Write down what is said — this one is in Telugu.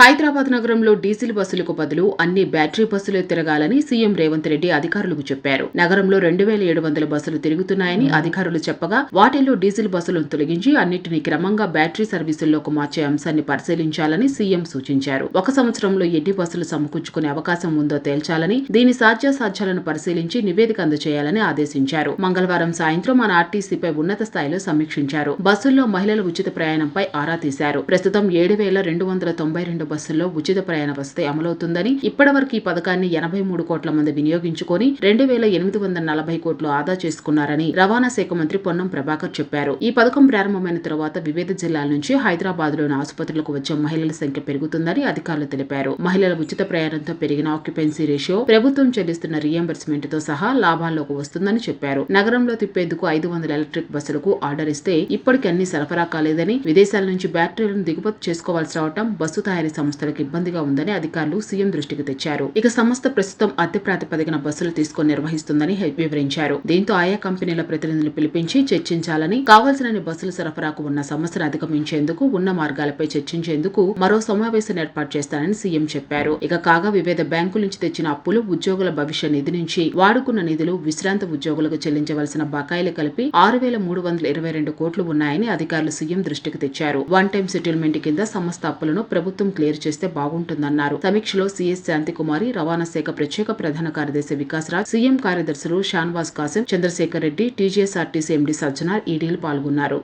హైదరాబాద్ నగరంలో డీజిల్ బస్సులకు బదులు అన్ని బ్యాటరీ బస్సులు తిరగాలని సీఎం రేవంత్ రెడ్డి అధికారులకు చెప్పారు. నగరంలో రెండు వేల ఏడు వందల బస్సులు తిరుగుతున్నాయని అధికారులు చెప్పగా వాటిల్లో డీజిల్ బస్సులను తొలగించి అన్నిటినీ క్రమంగా బ్యాటరీ సర్వీసుల్లోకి మార్చే అంశాన్ని పరిశీలించాలని సీఎం సూచించారు. ఒక సంవత్సరంలో ఎన్ని బస్సులు సమకూర్చుకునే అవకాశం ఉందో తేల్చాలని దీని సాధ్యాసాధ్యాలను పరిశీలించి నివేదిక అందజేయాలని ఆదేశించారు. మంగళవారం సాయంత్రం మన ఆర్టీసీపై ఉన్నత స్థాయిలో సమీక్షించారు. బస్సుల్లో మహిళల ఉచిత ప్రయాణంపై ఆరా తీశారు. ప్రస్తుతం ఏడు వేల రెండు వందల తొంభై రెండు బస్సుల్లో ఉచిత ప్రయాణ వసతి అమలవుతుందని ఇప్పటివరకు ఈ పథకాన్ని ఎనభై మూడు కోట్ల మంది వినియోగించుకొని రెండు వేల ఎనిమిది వందల నలభై కోట్లు ఆదా చేసుకున్నారని రవాణా శాఖ మంత్రి పొన్నం ప్రభాకర్ చెప్పారు. ఈ పథకం ప్రారంభమైన తరువాత వివిధ జిల్లాల నుంచి హైదరాబాద్లోని ఆసుపత్రులకు వచ్చే మహిళల సంఖ్య పెరుగుతుందని అధికారులు తెలిపారు. మహిళల ఉచిత ప్రయాణంతో పెరిగిన ఆక్యుపెన్సీ రేషియో ప్రభుత్వం చెల్లిస్తున్న రియంబర్స్మెంట్తో సహా లాభాల్లోకి వస్తుందని చెప్పారు. నగరంలో తిప్పేందుకు ఐదు వందల ఎలక్ట్రిక్ బస్సులకు ఆర్డర్ ఇస్తే ఇప్పటికీ అన్ని సరఫరా కాలేదని విదేశాల నుంచి బ్యాటరీలను దిగుమతి చేసుకోవాల్సి రావటం బస్సు తయారీ సంస్థలకు ఇబ్బందిగా ఉందని అధికారులు సీఎం దృష్టికి తెచ్చారు. ఇక సంస్థ ప్రస్తుతం అద్దె ప్రాతిపదికన బస్సులు తీసుకొని నిర్వహిస్తుందని వివరించారు. దీంతో ఆయా కంపెనీల ప్రతినిధులు పిలిపించి చర్చించాలని కావాల్సిన బస్సుల సరఫరాకు ఉన్న సమస్యను అధిగమించేందుకు ఉన్న మార్గాలపై చర్చించేందుకు మరో సమావేశం ఏర్పాటు చేస్తానని సీఎం చెప్పారు. ఇక కాగా వివిధ బ్యాంకుల నుంచి తెచ్చిన అప్పులు ఉద్యోగుల భవిష్య నిధి నుంచి వాడుకున్న నిధులు విశ్రాంత ఉద్యోగులకు చెల్లించవలసిన బకాయిలు కలిపి ఆరు వేల మూడు వందల ఇరవై రెండు కోట్లు ఉన్నాయని అధికారులు సీఎం దృష్టికి తెచ్చారు. వన్ టైం సెటిల్మెంట్ కింద సంస్థ అప్పులను ప్రభుత్వం క్లియర్ చేస్తే బాగుంటుందన్నారు. సమీక్షలో సీఎస్ శాంతికుమారి రవాణా శాఖ ప్రత్యేక ప్రధాన కార్యదర్శి వికాస్ రాజ్ సీఎం కార్యదర్శులు షాన్వాస్ కాసిం చంద్రశేఖర్ రెడ్డి టీజీఎస్ఆర్టీసీ ఎండీ సజ్జనార్ ఈడీలు పాల్గొన్నారు.